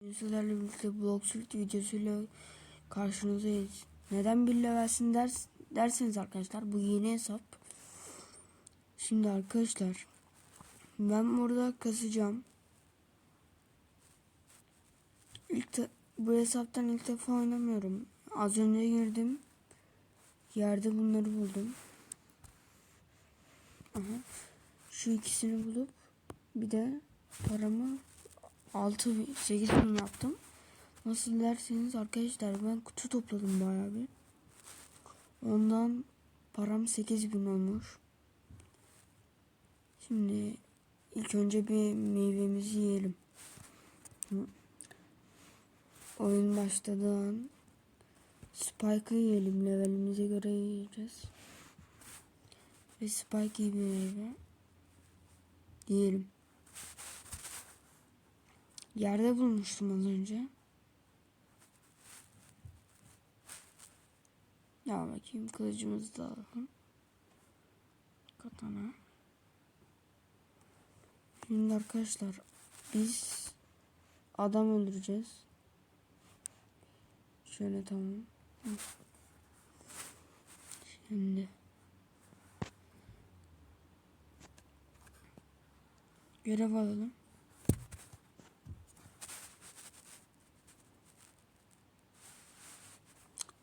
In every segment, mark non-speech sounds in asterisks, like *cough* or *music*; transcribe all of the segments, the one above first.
Sizlerle birlikte Bloxfruit videosuyla karşınızdayız. Neden bir levelsin ders, derseniz arkadaşlar bu yeni hesap. Şimdi arkadaşlar ben burada kasacağım. İlk bu hesaptan ilk defa oynamıyorum. Az önce girdim. Yerde bunları buldum. Aha. Şu ikisini bulup bir de paramı 6 bin, 8 bin yaptım. Nasıl derseniz arkadaşlar ben kutu topladım bayağı bir. Ondan param 8 bin olmuş. Şimdi ilk önce bir meyvemizi yiyelim. Oyun başladığı an Spike'ı yiyelim. Levelimize göre yiyeceğiz. Ve Spike bir meyve. Yiyelim. Yerde bulmuştum az önce. Ya bakayım kılıcımızı da alalım. Katana. Şimdi arkadaşlar biz adam öldüreceğiz. Şöyle tamam. Şimdi görev alalım.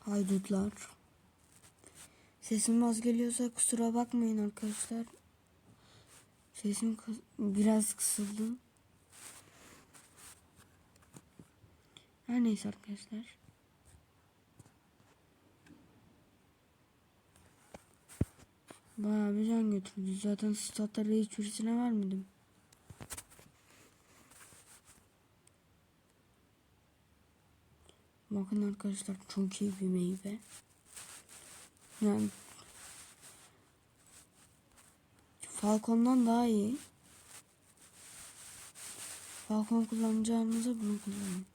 Haydutlar. Sesim az geliyorsa kusura bakmayın arkadaşlar. Sesim biraz kısıldı. Her neyse arkadaşlar. Bayağı bir can götürdü. Zaten statları hiçbirisine vermedim. Bakın arkadaşlar çok iyi bir meyve. Yani Falcon'dan daha iyi. Falcon kullanacağınıza bunu kullanın.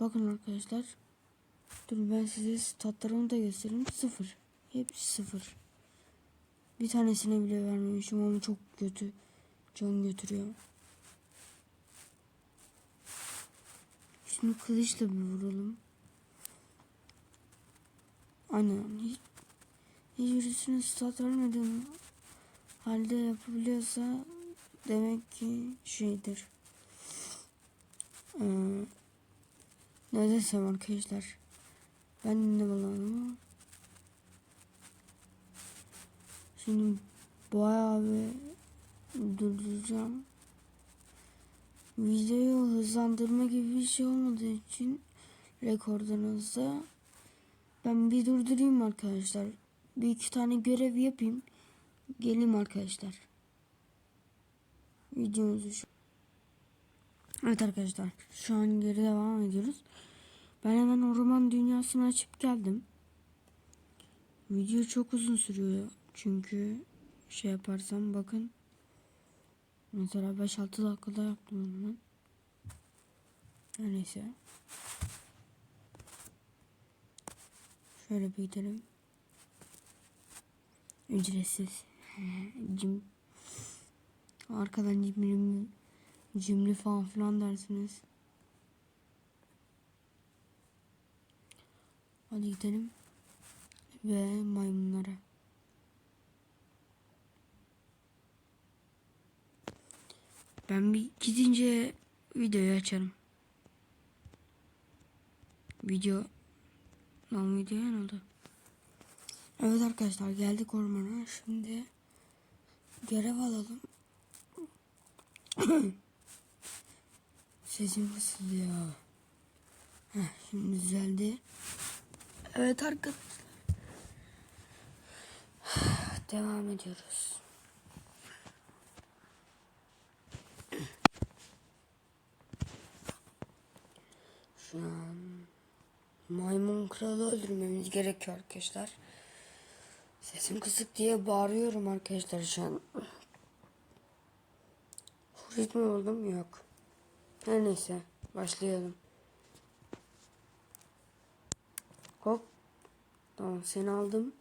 Bakın arkadaşlar. Dur ben size statlarımı da göstereyim. Sıfır. Hepsi sıfır. Bir tanesine bile vermemişim ama çok kötü. Can götürüyor. Şimdi kılıçla bir vuralım. Aynen. Hiç, hiçbirisine stat vermedim. Halde yapabiliyorsa demek ki şeydir. Ee, ne desem arkadaşlar. Ben ne bulalım Şimdi bayağı bir durduracağım. Videoyu hızlandırma gibi bir şey olmadığı için rekordan hızlı. Ben bir durdurayım arkadaşlar. Bir iki tane görev yapayım. Geleyim arkadaşlar. Videomuzu şu. Evet arkadaşlar. Şu an geri devam ediyoruz. Ben hemen orman dünyasını açıp geldim. Video çok uzun sürüyor. Çünkü şey yaparsam bakın. Mesela 5-6 dakikada yaptım onu. Her neyse. Şöyle bir gidelim. Ücretsiz. *laughs* Cim. Arkadan cimri, cimri falan filan dersiniz. Hadi gidelim. Ve maymunlara. Ben bir gidince videoyu açarım. Video Lan video ne oldu? Evet arkadaşlar geldik ormana. Şimdi görev alalım. *coughs* Sesim kısılıyor. Heh, şimdi düzeldi. Evet arkadaşlar. *sighs* Devam ediyoruz. Şu an maymun kralı öldürmemiz gerekiyor arkadaşlar. Sesim kısık diye bağırıyorum arkadaşlar şu an. Furit mi oldum? Yok. Her neyse başlayalım. Hop. Tamam seni aldım.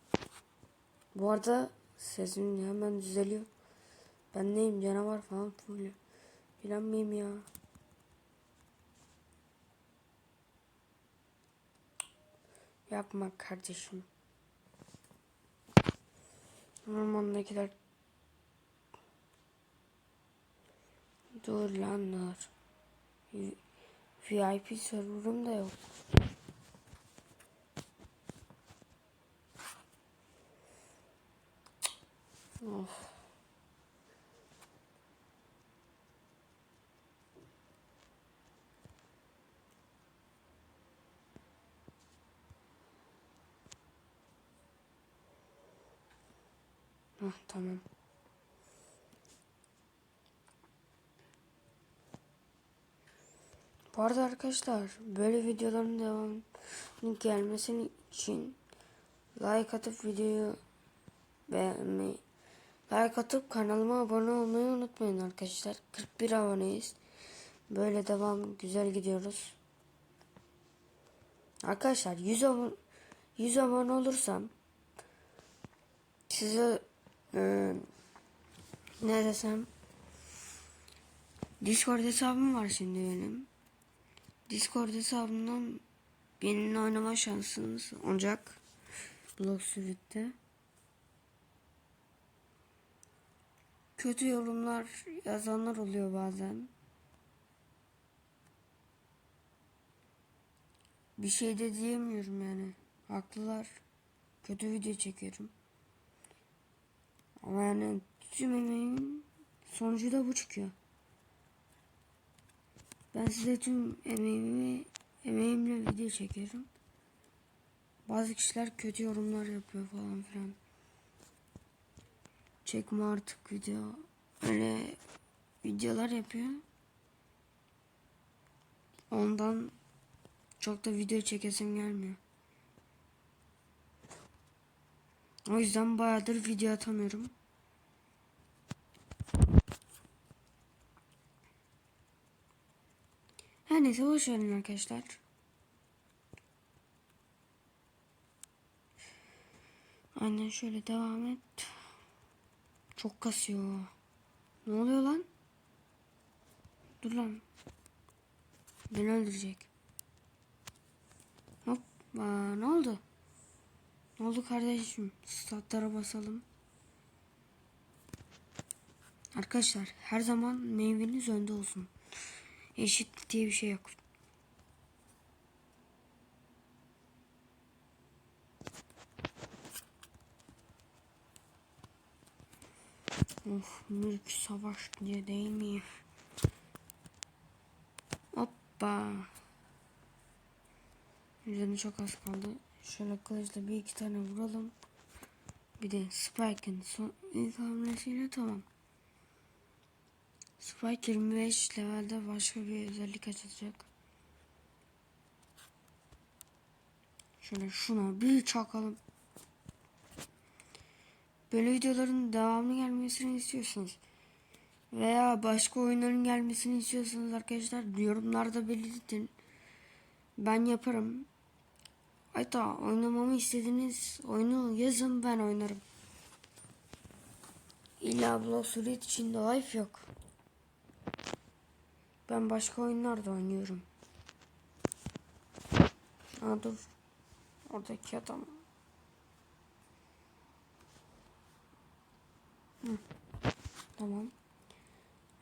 Bu arada sesim hemen düzeliyor. Ben neyim canavar falan full. Filan mıyım ya? Yapma kardeşim. Ormandakiler Dur lan dur. VIP server'ım da yok. Of. Tamam. Bu arada arkadaşlar böyle videoların devamının gelmesini için like atıp videoyu beğenmeyi like atıp kanalıma abone olmayı unutmayın arkadaşlar. 41 aboneyiz. Böyle devam güzel gidiyoruz. Arkadaşlar 100 abone 100 abone olursam size e, ne desem Discord hesabım var şimdi benim. Discord hesabımdan benimle oynama şansınız olacak. Blog Suite'de. Kötü yorumlar yazanlar oluyor bazen. Bir şey de diyemiyorum yani. Haklılar. Kötü video çekiyorum. Ama yani tüm emeğimin sonucu da bu çıkıyor. Ben size tüm emeğimi emeğimle video çekiyorum. Bazı kişiler kötü yorumlar yapıyor falan filan. Çekme artık video. Öyle videolar yapıyor. Ondan çok da video çekesim gelmiyor. O yüzden bayağıdır video atamıyorum. Her neyse boş arkadaşlar. Aynen şöyle devam et. Çok kasıyor. Ne oluyor lan? Dur lan. Beni öldürecek. Hop. Aa, ne oldu? Ne oldu kardeşim? Statlara basalım. Arkadaşlar her zaman meyveniz önde olsun. Eşit diye bir şey yok. Of mülk savaş diye değil mi? Hoppa. Üzerine çok az kaldı. Şöyle kılıçla bir iki tane vuralım. Bir de Spike'ın son ilk hamlesiyle tamam. Spike 25 levelde başka bir özellik açacak. Şöyle şuna bir çakalım. Böyle videoların devamlı gelmesini istiyorsunuz. Veya başka oyunların gelmesini istiyorsanız arkadaşlar yorumlarda belirtin. Ben yaparım. Hatta oynamamı istediğiniz oyunu yazın ben oynarım. İlla Block Suite içinde life yok. Ben başka oyunlar da oynuyorum. Aa dur. Oradaki adam. Hı. Tamam.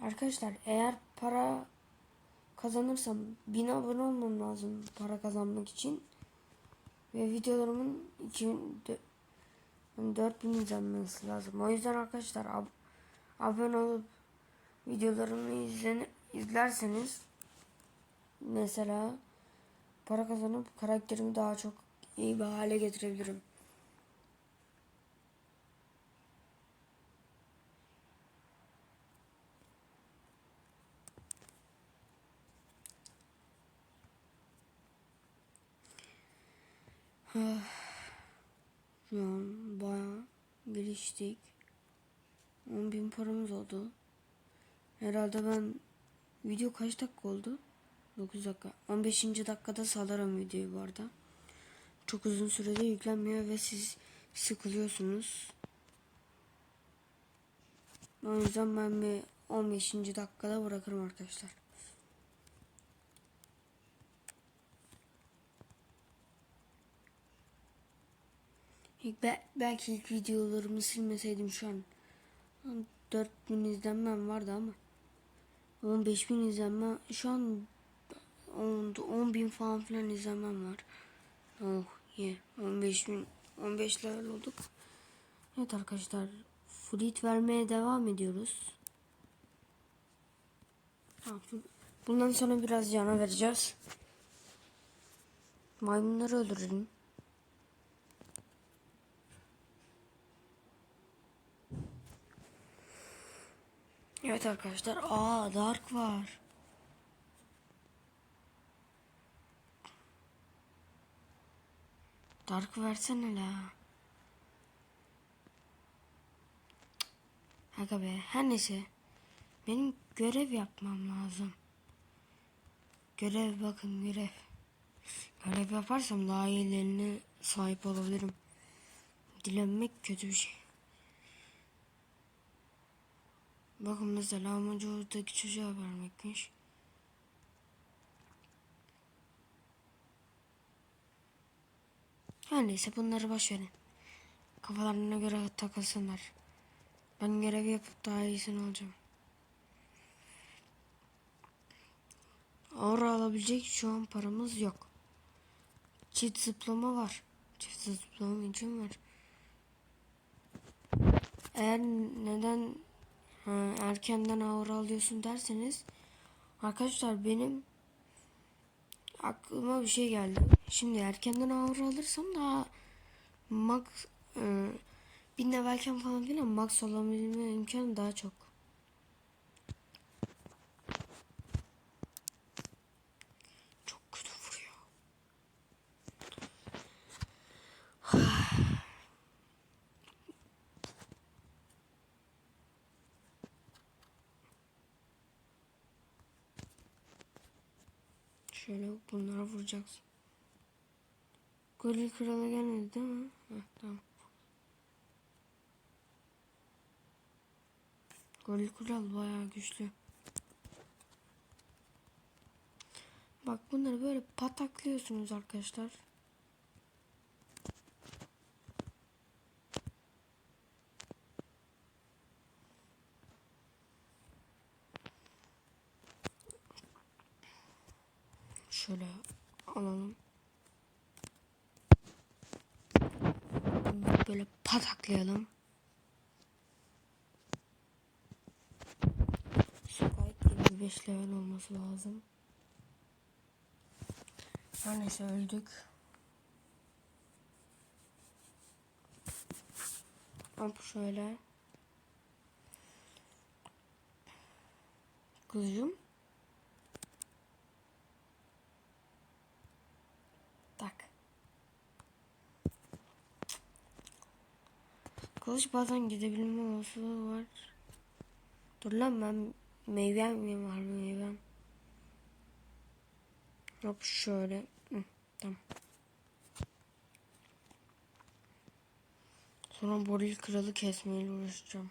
Arkadaşlar eğer para kazanırsam 1000 abone olmam lazım para kazanmak için. Ve videolarımın 2000 4000 izlenmesi lazım. O yüzden arkadaşlar ab abone olup videolarımı izlen izlerseniz mesela para kazanıp karakterimi daha çok iyi bir hale getirebilirim. An bayağı geliştik. 10 bin paramız oldu. Herhalde ben video kaç dakika oldu? 9 dakika. 15. dakikada salarım videoyu bu arada. Çok uzun sürede yüklenmiyor ve siz sıkılıyorsunuz. O yüzden ben bir 15. dakikada bırakırım arkadaşlar. İlk be- belki ilk videolarımı silmeseydim şu an 4000 izlenmem vardı ama 15.000 izlenme şu an 10 bin falan filan izlenmem var. Oh ye 15 bin 15 level olduk. Evet arkadaşlar fleet vermeye devam ediyoruz. Bundan sonra biraz yana vereceğiz. Maymunları öldürelim. Evet arkadaşlar. Aa Dark var. Dark versene la. Aga be her neyse. Benim görev yapmam lazım. Görev bakın görev. Görev yaparsam daha iyilerine sahip olabilirim. Dilenmek kötü bir şey. Bakın mesela amacı oradaki çocuğa vermekmiş. Her neyse bunları boş. Kafalarına göre takılsınlar. Ben görev yapıp daha iyisini alacağım. Aura alabilecek şu an paramız yok. Çift zıplama var. Çift zıplama için var. Eğer neden erkenden aura alıyorsun derseniz arkadaşlar benim aklıma bir şey geldi. Şimdi erkenden aura alırsam daha max e, bin levelken falan filan max olabilme imkanı daha. Çok kötü vuruyor. Şöyle bunlara vuracaksın. Goril krala gelmedi değil mi? Heh, tamam. Goril kral bayağı güçlü. Bak bunları böyle pataklıyorsunuz arkadaşlar. Şöyle alalım. Bunları Böyle pataklayalım. Spike 25 level olması lazım. Her neyse öldük. Hop şöyle. Kızım. Kılıç bazen gidebilme olasılığı var. Dur lan ben meyvem mi var meyvem? Hop şöyle. Hı, tamam. Sonra boril kralı kesmeyle uğraşacağım.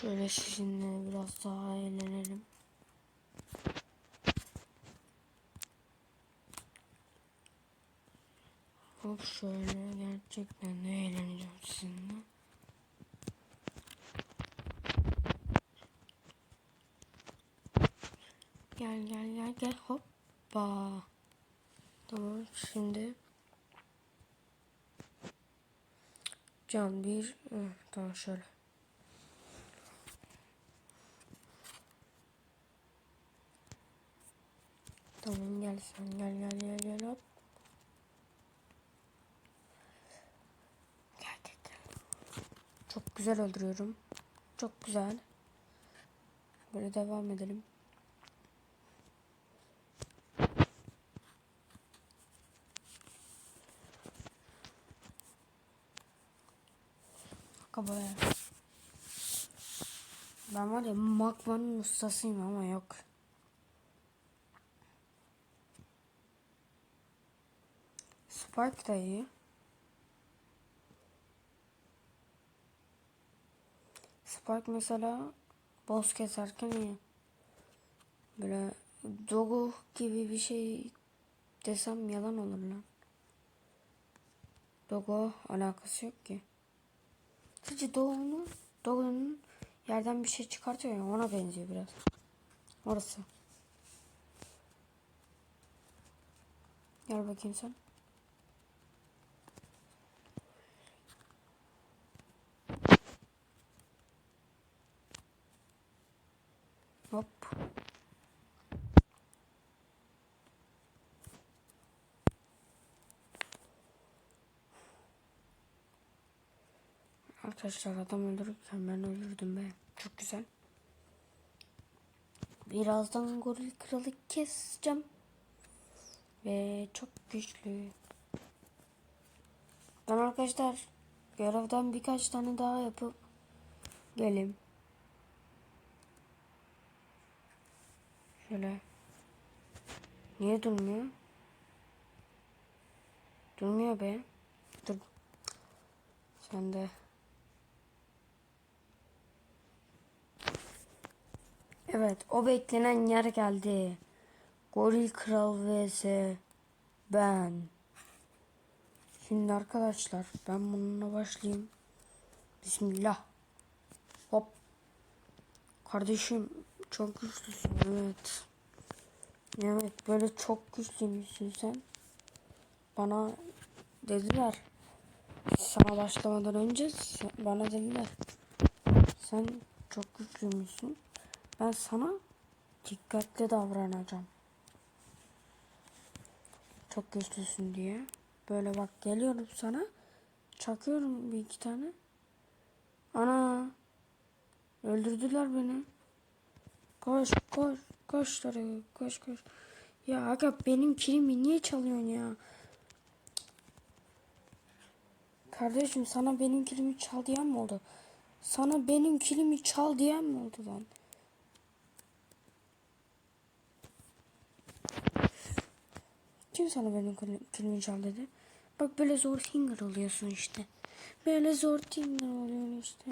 Şöyle sizinle biraz daha eğlenelim. Hop şöyle gerçekten de eğleneceğim sizinle. Gel gel gel gel hoppa. Tamam şimdi. Can bir. Tamam şöyle. Tamam gel sen gel gel gel gel hop. Gel gel gel. Çok güzel öldürüyorum. Çok güzel. Böyle devam edelim. Kabaya. Ben var ya Makvan'ın ustasıyım ama yok. Spike da iyi. Spike mesela boss keserken iyi. Böyle Dogu gibi bir şey desem yalan olur lan. Dogo alakası yok ki. Sadece Dogo'nun Dogo'nun yerden bir şey çıkartıyor ya ona benziyor biraz. Orası. Gel bakayım sen. Hop. Arkadaşlar adam öldürürken ben öldürdüm be. Çok güzel. Birazdan goril kralı keseceğim. Ve çok güçlü. Ben arkadaşlar görevden birkaç tane daha yapıp gelim. Şöyle. Niye durmuyor? Durmuyor be. Dur. Sen de. Evet, o beklenen yer geldi. Goril Kral vs ben. Şimdi arkadaşlar ben bununla başlayayım. Bismillah. Hop. Kardeşim çok güçlüsün evet. Evet böyle çok güçlüymüşsün sen. Bana dediler. Sana başlamadan önce bana dediler. Sen çok güçlüymüşsün. Ben sana dikkatli davranacağım. Çok güçlüsün diye. Böyle bak geliyorum sana. Çakıyorum bir iki tane. Ana. Öldürdüler beni. Koş koş. Koş Tarık koş koş. Ya aga benim kilimi niye çalıyorsun ya? Kardeşim sana benim kilimi çal diyen mi oldu? Sana benim kilimi çal diyen mi oldu lan? Kim sana benim kil- kilimi çal dedi? Bak böyle zor finger oluyorsun işte. Böyle zor finger oluyorsun işte.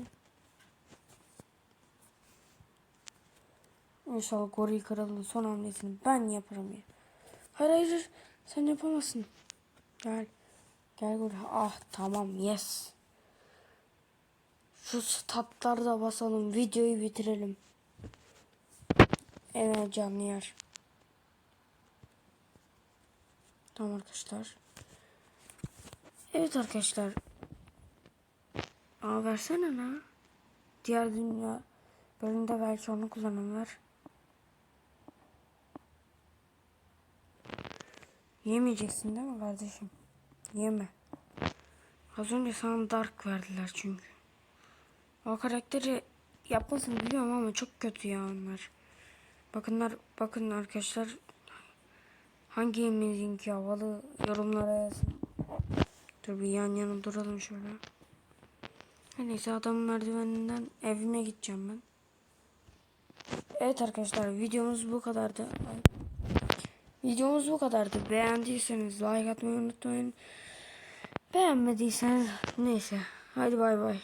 İnşallah goril kralının son hamlesini ben yaparım ya. Hayır hayır sen yapamazsın. Gel. Gel goril. Ah tamam yes. Şu statlarda basalım. Videoyu bitirelim. En canlı yer. Tamam arkadaşlar. Evet arkadaşlar. Aa versene la. Diğer dünya bölümde belki onu kullanım. Yemeyeceksin değil mi kardeşim? Yeme. Az önce sana Dark verdiler çünkü. O karakteri yapmasını biliyorum ama çok kötü ya onlar. Bakınlar, bakın arkadaşlar. Hangi yemeğinki havalı yorumlara yazın. Dur bir yan yana duralım şöyle. Her neyse adamın merdiveninden evime gideceğim ben. Evet arkadaşlar videomuz bu kadardı. Videomuz bu kadardı. Beğendiyseniz like atmayı unutmayın. Beğenmediyseniz neyse. Hadi bay bay.